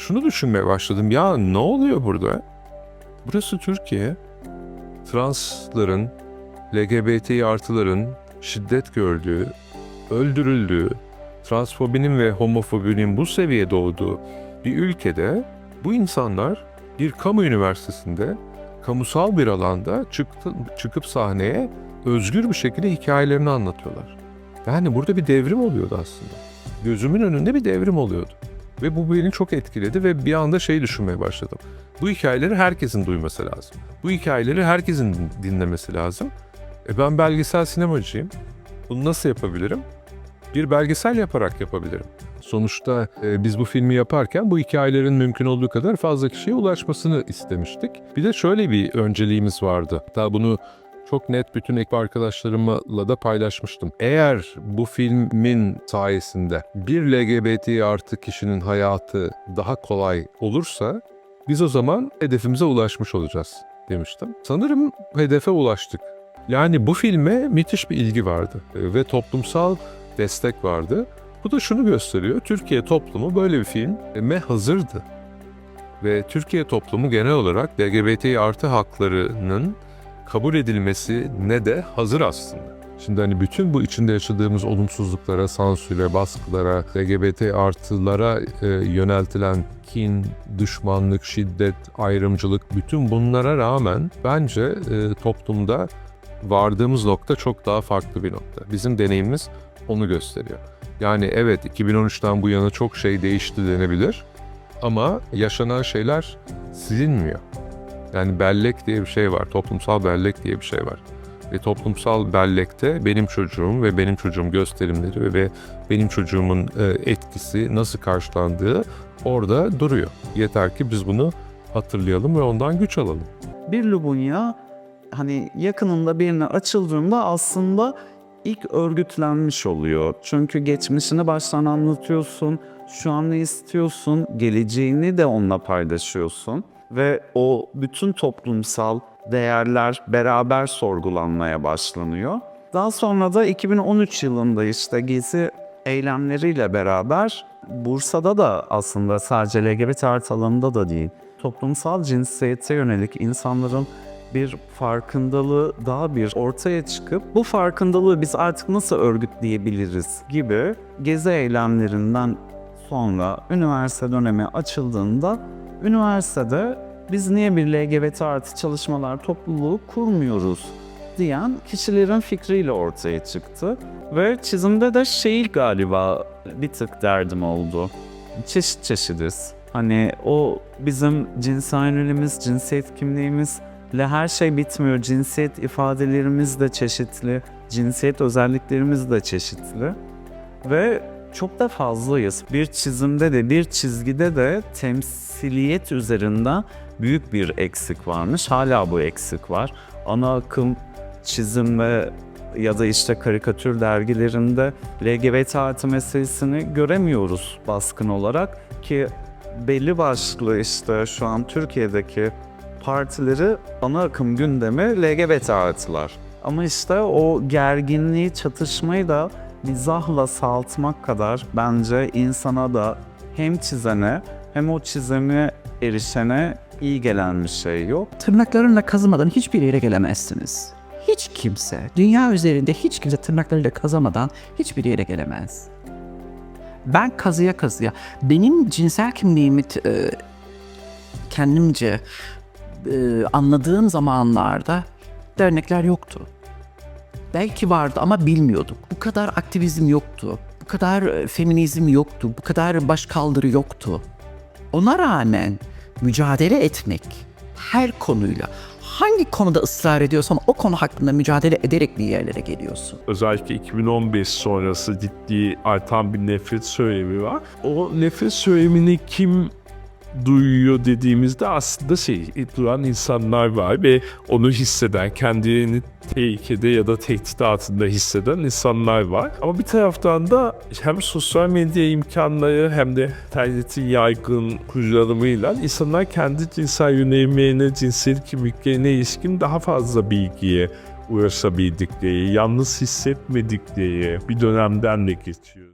şunu düşünmeye başladım. Ya ne oluyor burada? Burası Türkiye. Transların, LGBT artıların şiddet gördüğü, öldürüldüğü, transfobinin ve homofobinin bu seviyede olduğu bir ülkede bu insanlar bir kamu üniversitesinde kamusal bir alanda çıktı, çıkıp sahneye özgür bir şekilde hikayelerini anlatıyorlar. Yani burada bir devrim oluyordu aslında. Gözümün önünde bir devrim oluyordu. Ve bu beni çok etkiledi ve bir anda şey düşünmeye başladım. Bu hikayeleri herkesin duyması lazım. Bu hikayeleri herkesin dinlemesi lazım. E ben belgesel sinemacıyım. Bunu nasıl yapabilirim? Bir belgesel yaparak yapabilirim. Sonuçta e, biz bu filmi yaparken bu hikayelerin mümkün olduğu kadar fazla kişiye ulaşmasını istemiştik. Bir de şöyle bir önceliğimiz vardı. Hatta bunu çok net bütün ekip arkadaşlarımla da paylaşmıştım. Eğer bu filmin sayesinde bir LGBT artı kişinin hayatı daha kolay olursa biz o zaman hedefimize ulaşmış olacağız demiştim. Sanırım hedefe ulaştık. Yani bu filme müthiş bir ilgi vardı ve toplumsal destek vardı. Bu da şunu gösteriyor. Türkiye toplumu böyle bir filme hazırdı. Ve Türkiye toplumu genel olarak LGBT artı haklarının kabul edilmesi ne de hazır aslında. Şimdi hani bütün bu içinde yaşadığımız olumsuzluklara, sansüre, baskılara, LGBT artılara e, yöneltilen kin, düşmanlık, şiddet, ayrımcılık bütün bunlara rağmen bence e, toplumda vardığımız nokta çok daha farklı bir nokta. Bizim deneyimimiz onu gösteriyor. Yani evet 2013'ten bu yana çok şey değişti denebilir ama yaşanan şeyler silinmiyor. Yani bellek diye bir şey var, toplumsal bellek diye bir şey var. Ve toplumsal bellekte benim çocuğum ve benim çocuğum gösterimleri ve benim çocuğumun e, etkisi nasıl karşılandığı orada duruyor. Yeter ki biz bunu hatırlayalım ve ondan güç alalım. Bir Lubunya hani yakınında birine açıldığında aslında ilk örgütlenmiş oluyor. Çünkü geçmişini baştan anlatıyorsun, şu an ne istiyorsun, geleceğini de onunla paylaşıyorsun. Ve o bütün toplumsal değerler beraber sorgulanmaya başlanıyor. Daha sonra da 2013 yılında işte Gezi eylemleriyle beraber Bursa'da da aslında sadece LGBT artı alanında da değil, toplumsal cinsiyete yönelik insanların bir farkındalığı daha bir ortaya çıkıp bu farkındalığı biz artık nasıl örgütleyebiliriz gibi gezi eylemlerinden sonra üniversite dönemi açıldığında üniversitede biz niye bir LGBT artı çalışmalar topluluğu kurmuyoruz diyen kişilerin fikriyle ortaya çıktı. Ve çizimde de şey galiba bir tık derdim oldu. Çeşit çeşidiz. Hani o bizim cinsel yönelimiz, cinsiyet kimliğimizle her şey bitmiyor. Cinsiyet ifadelerimiz de çeşitli, cinsiyet özelliklerimiz de çeşitli. Ve çok da fazlayız. Bir çizimde de bir çizgide de temsiliyet üzerinden büyük bir eksik varmış. Hala bu eksik var. Ana akım çizim ve ya da işte karikatür dergilerinde LGBT artı meselesini göremiyoruz baskın olarak ki belli başlı işte şu an Türkiye'deki partileri ana akım gündemi LGBT artılar. Ama işte o gerginliği, çatışmayı da mizahla saltmak kadar bence insana da hem çizene hem o çizime erişene iyi gelen bir şey yok. Tırnaklarınla kazımadan hiçbir yere gelemezsiniz. Hiç kimse, dünya üzerinde hiç kimse tırnaklarıyla kazamadan hiçbir yere gelemez. Ben kazıya kazıya, benim cinsel kimliğimi e, kendimce e, anladığım zamanlarda dernekler yoktu. Belki vardı ama bilmiyorduk. Bu kadar aktivizm yoktu. Bu kadar e, feminizm yoktu. Bu kadar başkaldırı yoktu. Ona rağmen mücadele etmek her konuyla hangi konuda ısrar ediyorsan o konu hakkında mücadele ederek bir yerlere geliyorsun. özellikle 2015 sonrası ciddi artan bir nefret söylemi var. O nefret söylemini kim duyuyor dediğimizde aslında şey duran insanlar var ve onu hisseden, kendini tehlikede ya da tehdit altında hisseden insanlar var. Ama bir taraftan da hem sosyal medya imkanları hem de internetin yaygın kullanımıyla insanlar kendi cinsel yönelimlerine, cinsel kimliklerine ilişkin daha fazla bilgiye ulaşabildikleri, yalnız hissetmedikleri bir dönemden de geçiyoruz.